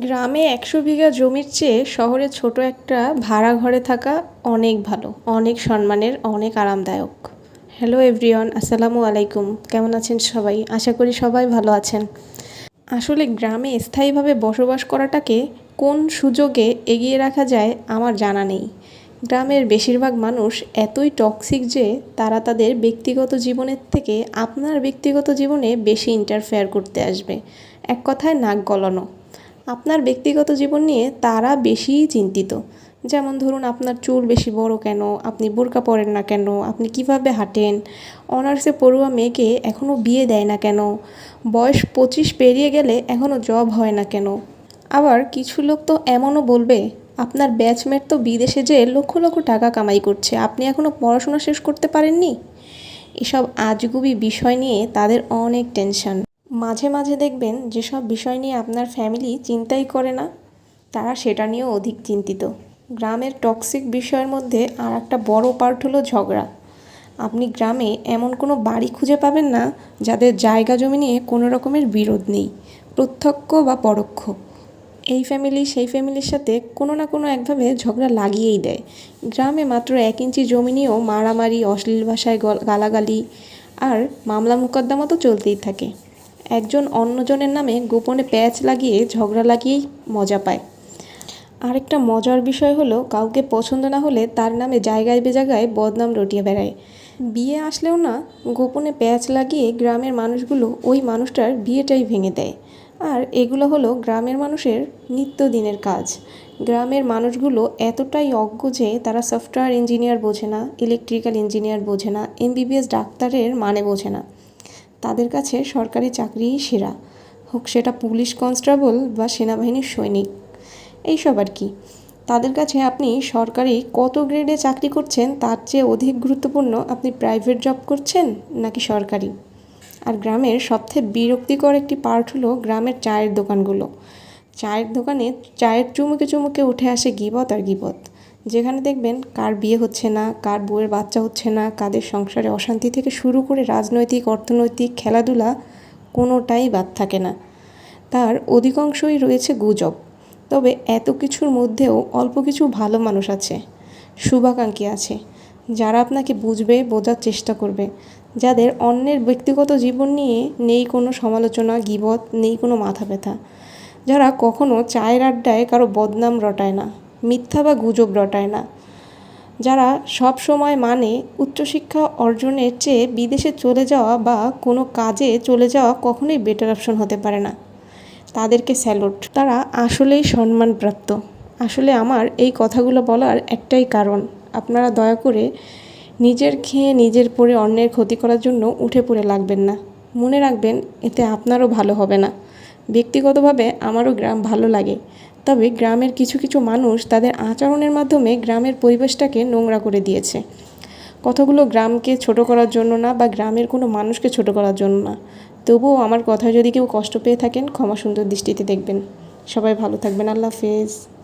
গ্রামে একশো বিঘা জমির চেয়ে শহরে ছোট একটা ভাড়া ঘরে থাকা অনেক ভালো, অনেক সম্মানের, অনেক আরামদায়ক। হ্যালো এভরিওয়ান আসসালামু আলাইকুম। কেমন আছেন সবাই? আশা করি সবাই ভালো আছেন। আসলে গ্রামে স্থায়ীভাবে বসবাস করাটাকে কোন সুযোগে এগিয়ে রাখা যায় আমার জানা নেই। গ্রামের বেশিরভাগ মানুষ এতই টক্সিক যে তারা তাদের ব্যক্তিগত জীবনের থেকে আপনার ব্যক্তিগত জীবনে বেশি ইন্টারফেয়ার করতে আসবে। এক কথায় নাক গলানো। আপনার ব্যক্তিগত জীবন নিয়ে তারা বেশিই চিন্তিত। যেমন ধরুন, আপনার চুল বেশি বড় কেন? আপনি বোরকা পরেন না কেন? আপনি কীভাবে হাঁটেন? অনার্সে পড়ুয়া মেয়েকে এখনও বিয়ে দেয় না কেন? বয়স পঁচিশ পেরিয়ে গেলে এখনও জব হয় না কেন? আবার কিছু লোক তো এমনও বলবে, আপনার ব্যাচমেট তো বিদেশে যেয়ে লক্ষ লক্ষ টাকা কামাই করছে। আপনি এখনও পড়াশোনা শেষ করতে পারেননি? এসব আজগুবি বিষয় নিয়ে তাদের অনেক টেনশন। মাঝে মাঝে দেখবেন যেসব বিষয় নিয়ে আপনার ফ্যামিলি চিন্তাই করে না, তারা সেটা নিয়েও অধিক চিন্তিত। গ্রামের টক্সিক বিষয়ের মধ্যে আর একটা বড় পার্ট হলো ঝগড়া। আপনি গ্রামে এমন কোনো বাড়ি খুঁজে পাবেন না, যাদের জায়গা জমি নিয়ে কোনো রকমের বিরোধ নেই, প্রত্যক্ষ বা পরোক্ষ। এই ফ্যামিলি সেই ফ্যামিলির সাথে কোনো না কোনো একভাবে ঝগড়া লাগিয়েই দেয়। গ্রামে মাত্র এক ইঞ্চি জমি নিয়েও মারামারি, অশ্লীল ভাষায় গালাগালি আর মামলা মোকদ্দমা তো চলতেই থাকে। একজন অন্যজনের নামে গোপনে প্যাচ লাগিয়ে ঝগড়া লাগিয়েই মজা পায়। আরেকটা মজার বিষয় হলো, কাউকে পছন্দ না হলে তার নামে জায়গায় বেজায়গায় বদনাম রটিয়ে বেড়ায়। বিয়ে আসলেও না, গোপনে প্যাচ লাগিয়ে গ্রামের মানুষগুলো ওই মানুষটার বিয়েটাই ভেঙে দেয়। আর এগুলো হলো গ্রামের মানুষের নিত্যদিনের কাজ। গ্রামের মানুষগুলো এতটাই অজ্ঞ যে তারা সফটওয়্যার ইঞ্জিনিয়ার বোঝে না, ইলেকট্রিক্যাল ইঞ্জিনিয়ার বোঝে না, এমবিবিএস ডাক্তারের মানে বোঝে না। তাদের কাছে সরকারি চাকরিই সেরা। হোক সেটা পুলিশ কনস্টেবল বা সেনাবাহিনীর সৈনিক। এইসব আর কি। তাদের কাছে আপনি সরকারি কত গ্রেডে চাকরি করছেন, তার চেয়ে অধিক গুরুত্বপূর্ণ আপনি প্রাইভেট জব করছেন নাকি সরকারি? আর গ্রামের সবথেকে বিরক্তিকর একটি পার্ট হলো গ্রামের চায়ের দোকানগুলো। চায়ের দোকানে চায়ের চুমুকে চুমুকে উঠে আসে গিবত আর গিবত। যেখানে দেখবেন কার বিয়ে হচ্ছে না, কার বউয়ের বাচ্চা হচ্ছে না, কাদের সংসারে অশান্তি থেকে শুরু করে রাজনৈতিক, অর্থনৈতিক খেলাধুলা কোনোটাই বাদ থাকে না। তার অধিকাংশই রয়েছে গুজব। তবে এত কিছুর মধ্যেও অল্প কিছু ভালো মানুষ আছে, শুভাকাঙ্ক্ষী আছে, যারা আপনাকে বুঝবে, বোঝার চেষ্টা করবে, যাদের অন্যের ব্যক্তিগত জীবন নিয়ে নেই কোনো সমালোচনা, গিবত, নেই কোনো মাথা ব্যথা, যারা কখনো চায়ের আড্ডায় কারও বদনাম রটায় না। মিথ্যা বা গুজব রটায় না। যারা সব সময় মানে উচ্চশিক্ষা অর্জনের চেয়ে বিদেশে চলে যাওয়া বা কোনো কাজে চলে যাওয়া কখনোই বেটার অপশন হতে পারে না। তাদেরকে স্যালুট তারা আসলেই সম্মানপ্রাপ্ত। আসলে আমার এই কথাগুলো বলার একটাই কারণ, আপনারা দয়া করে নিজের খেয়ে নিজের পরে অন্যের ক্ষতি করার জন্য উঠে পড়ে লাগবেন না। মনে রাখবেন, এতে আপনারও ভালো হবে না। ব্যক্তিগতভাবে আমারও গ্রাম ভালো লাগে। তবে গ্রামের কিছু কিছু মানুষ তাদের আচরণের মাধ্যমে গ্রামের পরিবেশটাকে নোংরা করে দিয়েছে। কথাগুলো গ্রামকে ছোট করার জন্য না বা গ্রামের কোনো মানুষকে ছোট করার জন্য না। তবুও আমার কথায় যদি কেউ কষ্ট পেয়ে থাকেন ক্ষমা সুন্দর দৃষ্টিতে দেখবেন। সবাই ভালো থাকবেন। আল্লাহ হাফেজ।